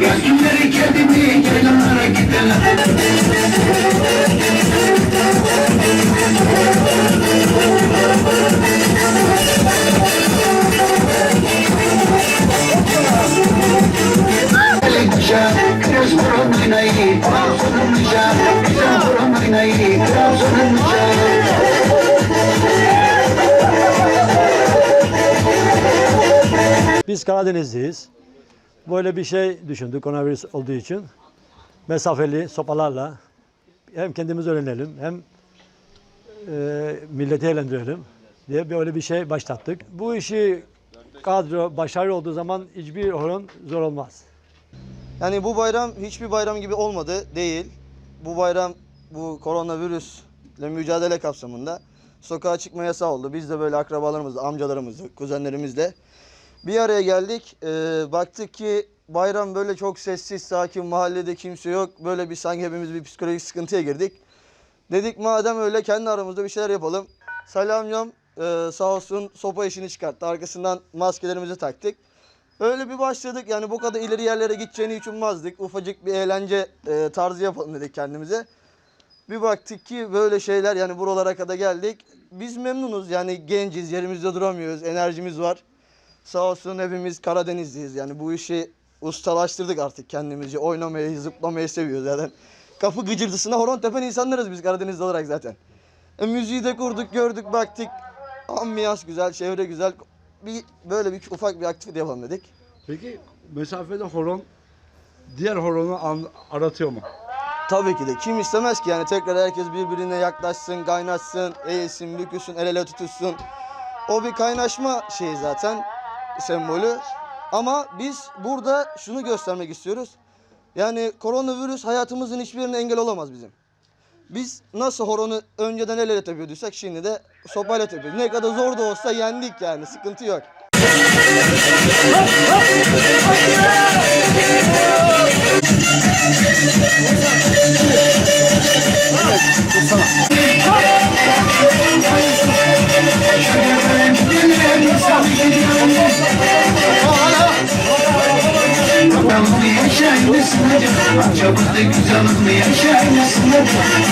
Gözümleri kedimi ceylanlara gideler Kız vurum oynayı, Trabzon'un nişan Güzel vurum oynayı, Trabzon'un nişan Biz Karadenizliyiz. Böyle bir şey düşündük koronavirüs olduğu için. Mesafeli sopalarla hem kendimiz öğrenelim hem e, milleti eğlendirelim diye böyle bir şey başlattık. Bu işi kadro başarılı olduğu zaman hiçbir horon zor olmaz. Yani bu bayram hiçbir bayram gibi olmadı değil. Bu bayram bu koronavirüsle mücadele kapsamında sokağa çıkma yasağı oldu. Biz de böyle akrabalarımızla, amcalarımızla, kuzenlerimizle bir araya geldik. Ee, baktık ki bayram böyle çok sessiz, sakin, mahallede kimse yok. Böyle bir sanki hepimiz bir psikolojik sıkıntıya girdik. Dedik madem öyle kendi aramızda bir şeyler yapalım. Salih amcam e, sağ olsun sopa işini çıkarttı. Arkasından maskelerimizi taktık. Öyle bir başladık yani bu kadar ileri yerlere gideceğini hiç ummazdık. Ufacık bir eğlence e, tarzı yapalım dedik kendimize. Bir baktık ki böyle şeyler yani buralara kadar geldik. Biz memnunuz yani genciz, yerimizde duramıyoruz, enerjimiz var. Sağ olsun hepimiz Karadenizliyiz yani bu işi ustalaştırdık artık kendimizce. Oynamayı, zıplamayı seviyoruz zaten. Kapı gıcırtısına horon tepen insanlarız biz Karadenizli olarak zaten. E, müziği de kurduk, gördük, baktık. Ambiyans güzel, çevre güzel. Bir böyle bir ufak bir aktivite yapalım dedik. Peki mesafede horon diğer horonu an- aratıyor mu? Tabii ki de. Kim istemez ki yani tekrar herkes birbirine yaklaşsın, kaynaşsın, eğilsin, bükülsün, el ele tutuşsun. O bir kaynaşma şeyi zaten sembolü. Ama biz burada şunu göstermek istiyoruz. Yani koronavirüs hayatımızın hiçbirine engel olamaz bizim. Biz nasıl horonu önceden el ele tepiyorduysak şimdi de sopayla tepiyoruz. Ne kadar zor da olsa yendik yani sıkıntı yok. Babamı yaşar mısın acaba? Çabuk da güzel olmayı yaşar mısın acaba?